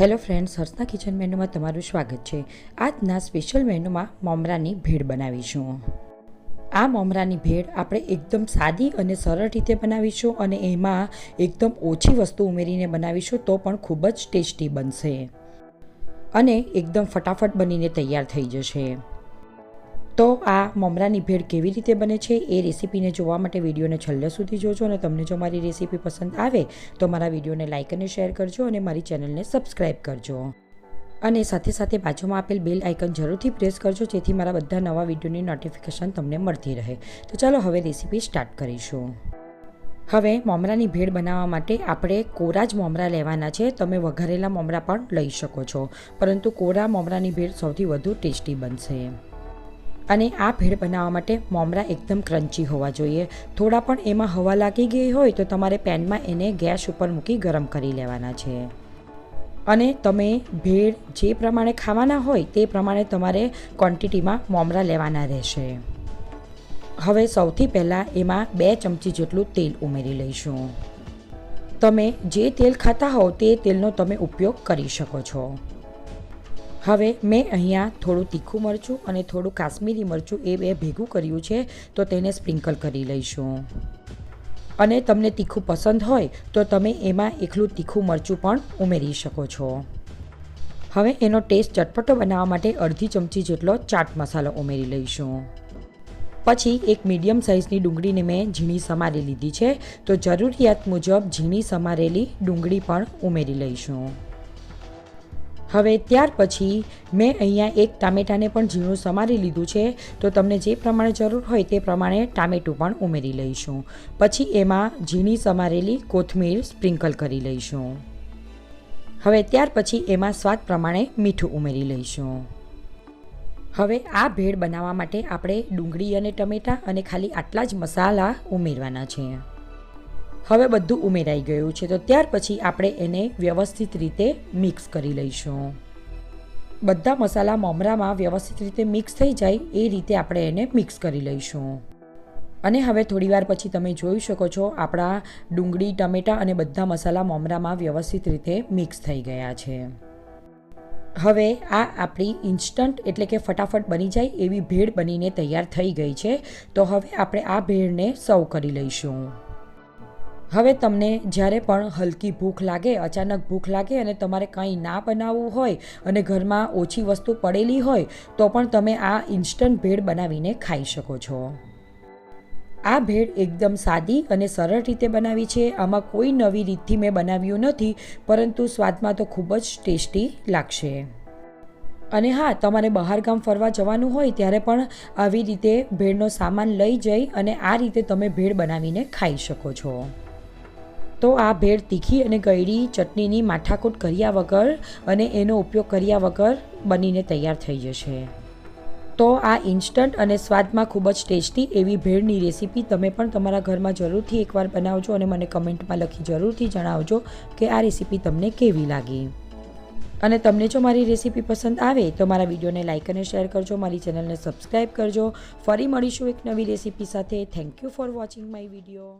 Hello friends, હર્ષના kitchen મેનુમાં તમારું સ્વાગત છે. આજના સ્પેશિયલ મેનુમાં મમરાની ભેળ બનાવીશું. આ મમરાની ભેળ આપણે એકદમ સાદી અને સરળ રીતે બનાવીશું અને એમાં એકદમ ઓછી વસ્તુ ઉમેરીને બનાવીશું તો પણ ખૂબ જ ટેસ્ટી બનશે. અને એકદમ ફટાફટ બનીને તૈયાર થઈ જશે. આ મમરાની ભેળ કેવી રીતે બને છે એ રેસીપીને જોવા માટે વિડીયોને છેલ્લે સુધી જોજો અને તમને જો મારી રેસીપી પસંદ આવે તો મારા વિડીયોને લાઇક અને શેર કરજો અને મારી ચેનલને સબસ્ક્રાઈબ કરજો. અને સાથે સાથે બાજુમાં આપેલ બેલ આઇકન જરૂરથી પ્રેસ કરજો જેથી મારા બધા નવા વિડીયોની નોટિફિકેશન તમને મળતી રહે. તો ચાલો હવે રેસીપી સ્ટાર્ટ કરીશું. હવે મમરાની ભેળ બનાવવા માટે આપણે કોરા જ મમરા લેવાના છે. તમે વઘારેલા મમરા પણ લઈ શકો છો. પરંતુ કોરા મમરાની ભેળ સૌથી વધુ ટેસ્ટી બનશે. અને આ ભેળ બનાવવા માટે મોમરા એકદમ ક્રન્ચી હોવા જોઈએ. થોડા પણ એમાં હવા લાગી ગઈ હોય તો તમારે પેનમાં એને ગેસ ઉપર મૂકી ગરમ કરી લેવાના છે. અને તમે ભેળ જે પ્રમાણે ખાવાના હોય તે પ્રમાણે તમારે ક્વોન્ટિટીમાં મોમરા લેવાના રહેશે. હવે સૌથી પહેલાં એમાં બે ચમચી જેટલું તેલ ઉમેરી લઈશું. તમે જે તેલ ખાતા હોવ તે તેલનો તમે ઉપયોગ કરી શકો છો. હવે મેં અહીંયા થોડું તીખું મરચું અને થોડું કાશ્મીરી મરચું એ બે ભેગું કર્યું છે, તો તેને સ્પ્રિંકલ કરી લઈશું. અને તમને તીખું પસંદ હોય, તો તમે એમાં એકલું તીખું મરચું પણ ઉમેરી શકો છો. હવે એનો ટેસ્ટ ચટપટો બનાવવા માટે અડધી ચમચી જેટલો ચાટ મસાલો ઉમેરી લઈશું. પછી એક મીડિયમ સાઇઝની ડુંગળીને મેં ઝીણી સમારી લીધી છે, તો જરૂરિયાત મુજબ ઝીણી સમારેલી ડુંગળી પણ ઉમેરી લઈશું. હવે ત્યાર પછી મેં અહીંયા એક ટામેટાને પણ ઝીણું સમારી લીધું છે. તો તમને જે પ્રમાણે જરૂર હોય તે પ્રમાણે ટામેટું પણ ઉમેરી લઈશું. પછી એમાં ઝીણી સમારેલી કોથમીર સ્પ્રિંકલ કરી લઈશું. હવે ત્યાર પછી એમાં સ્વાદ પ્રમાણે મીઠું ઉમેરી લઈશું. હવે આ ભેળ બનાવવા માટે આપણે ડુંગળી અને ટમેટાં અને ખાલી આટલા જ મસાલા ઉમેરવાના છે. હવે બધું ઉમેરાઈ ગયું છે. તો ત્યાર પછી આપણે એને વ્યવસ્થિત રીતે મિક્સ કરી લઈશું. બધા મસાલા મમરામાં વ્યવસ્થિત રીતે મિક્સ થઈ જાય એ રીતે આપણે એને મિક્સ કરી લઈશું. અને હવે થોડીવાર પછી તમે જોઈ શકો છો આપણા ડુંગળી, ટમેટાં અને બધા મસાલા મમરામાં વ્યવસ્થિત રીતે મિક્સ થઈ ગયા છે. હવે આ આપણી ઇન્સ્ટન્ટ એટલે કે ફટાફટ બની જાય એવી ભેળ બનીને તૈયાર થઈ ગઈ છે. તો હવે આપણે આ ભેળને સર્વ કરી લઈશું. હવે તમને જ્યારે પણ હલકી ભૂખ લાગે, અચાનક ભૂખ લાગે અને તમારે કંઈ ના બનાવવું હોય અને ઘરમાં ઓછી વસ્તુ પડેલી હોય, તો પણ તમે આ ઇન્સ્ટન્ટ ભેળ બનાવીને ખાઈ શકો છો. આ ભેળ એકદમ સાદી અને સરળ રીતે બનાવી છે. આમાં કોઈ નવી રીતથી મેં બનાવ્યું નથી, પરંતુ સ્વાદમાં તો ખૂબ જ ટેસ્ટી લાગશે. અને હા, તમારે બહાર ગામ ફરવા જવાનું હોય ત્યારે પણ આવી રીતે ભેળનો સામાન લઈ જઈ અને આ રીતે તમે ભેળ બનાવીને ખાઈ શકો છો. તો આ ભેળ તીખી અને ગળી ચટણીની માઠાકૂટ કર્યા વગર અને એનો ઉપયોગ કર્યા વગર બનીને તૈયાર થઈ જશે. તો આ ઇન્સ્ટન્ટ અને સ્વાદમાં ખૂબ જ ટેસ્ટી એવી ભેળની રેસીપી તમે પણ તમારા ઘરમાં જરૂરથી એકવાર બનાવજો અને મને કમેન્ટમાં લખી જરૂરથી જણાવજો કે આ રેસીપી તમને કેવી લાગી. અને તમને જો મારી રેસીપી પસંદ આવે તો મારા વિડીયોને લાઇક અને શેર કરજો, મારી ચેનલને સબસ્ક્રાઈબ કરજો. ફરી મળીશું એક નવી રેસીપી સાથે. Thank you for watching my video